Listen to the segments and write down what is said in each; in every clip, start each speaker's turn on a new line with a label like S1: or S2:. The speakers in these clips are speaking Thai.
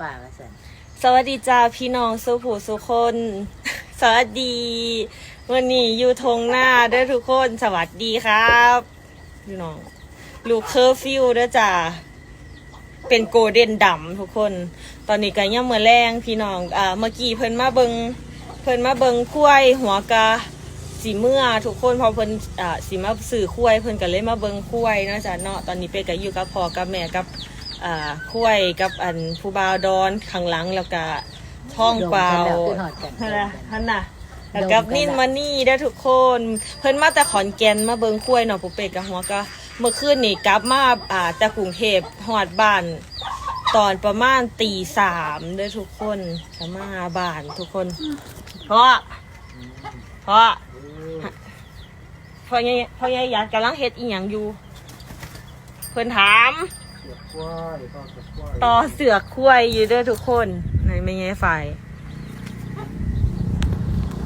S1: ป่าว่าสัน
S2: สวัสดีจ้าพี่น้องสุผูสุคน สวัสดี วันนี้อยู่ทงหน้าด้วยทุกคนสวัสดีครับพี่น้องลูกเคอร์ฟิวด้วยจ้าเป็นโกลเด้นดำทุกคน ตอนนี้ก็ย่ำเมื่อแรงพี่น้องอ่าเมื่อกี้เพิ่นมาเบิงเพิ่นมาเบิงกล้วยหัวกะสีเมื่อทุกคนพอเพิ่นอ่าสีมาสื่อกล้ยเพิ่นก็เลยมาเบิงกล้ยนะจ้ะเนาะตอนนี้เป้ก็อยู่กับพ่อกับแม่กับ อ่าคุ้วยกับอันผู้บ่าวดอนข้างหลังแล้วก็ท้องเปล่า
S1: ฮันน่ะนั่
S2: นแหละท่านน่ะแล้วกับนิ่นมานี่ได้ทุกคน เพิ่นมาแต่ขอนแก่นมาเบิงคุ้วยเนาะปุเปกกับหัวก็เมื่อคืนนี่กลับมาอ่าแต่กรุงเทพฮอดบ้านตอนประมาณตีสามด้ทุกคนกลับมาบ้านทุกคน เพราะเพราะพ่อใหญ่พ่อใหญ่ยัดกำลังเฮ็ดอีหยังอยู่ เพิ่นถาม
S3: เสียบกล้วยก็เสียบกล้วย
S2: ต่อเสือกคุ้วยอยู่เด้วยทุกคนในไม่ไงไฟ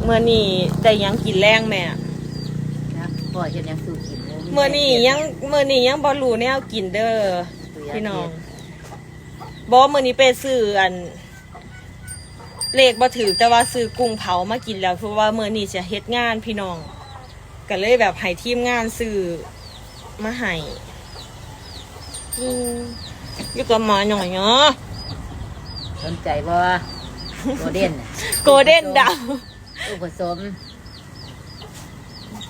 S2: เมื่อนี้ได้หยังกินแรงแม่
S1: นะพ่อเห็นยังสู้กินลย
S2: เมื่อนี้ยังเมื่อนี้ยังบอลูแนวกินเด้อพี่น้องบอเมื่อนี้ไปซื้ออันเลขบ่ถือแต่ว่าซื้อกุ้งเผามากินแล้วเพราะว่าเมื่อนี้จะเฮ็ดงานพี่น้องก็เลยแบบให้ทีมงานซื้อมาให้ อืมอยู่กับหมาหน่อยเนาะ
S1: สนใจบ่โกลเด้นน่ะ
S2: โกลเด้นดาว
S1: ลูกผสม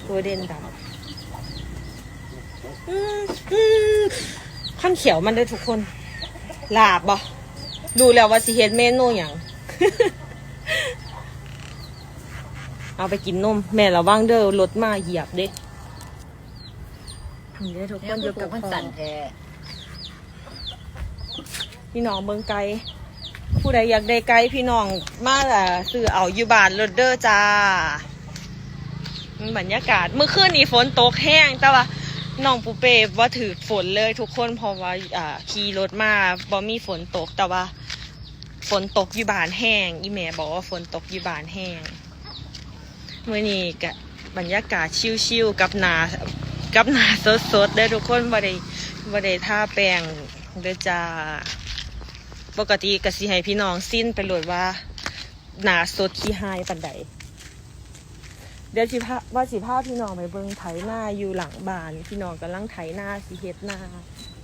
S2: โกลเด้นดำอืมอืมข้างเขียวมันได้ทุกคนลาบบ่ดูแล้วว่าสิเฮ็ดเมนูหยังเอาไปกินนม แม่ระวังเด้อรถมาเหยียบเด้นี่เด้อทุกค
S1: แล้ว
S2: นอ
S1: คื
S2: ยู่
S1: อ
S2: กับ
S1: มัน
S2: พ่อ
S1: สั่นแท้
S2: พี่น้องเมืองไกล ผู้ใดอยากได้ไกลพี่น้องมาอะซื้อเอาอยู่บ้านรถเด้อจ้าบรรยากาศเมื่อคืนนี้ฝนตกแห้ง แต่ว่าน้องปูเป้ว่าถือฝนเลยทุกคนเพราะว่าขี่รถมาบ่มีฝนตกแต่ว่า ฝนตกอยู่บานแห้ง อีแม่บอกว่าฝนตกอยู่บานแห้งเมื่อนี้กะบรรยากาศชิวๆกับนากับนาสดๆเด้ทุกคนบ่ได้ บ่ได้ท่าแปลงเด้อจ้า ปกติกะสิให้พี่น้องสิ้นไปโหลดว่า หนาสดขี้หายปันใด เดี๋ยวสิพาว่าสิพาพี่น้องไปเบิ่งไถหน้าอยู่หลังบ้าน พี่น้องกำลังไถหน้าสิเฮ็ดหน้า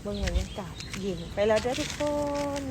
S2: เบิ่งบรรยากาศเย็นไปแล้วเด้อทุกคน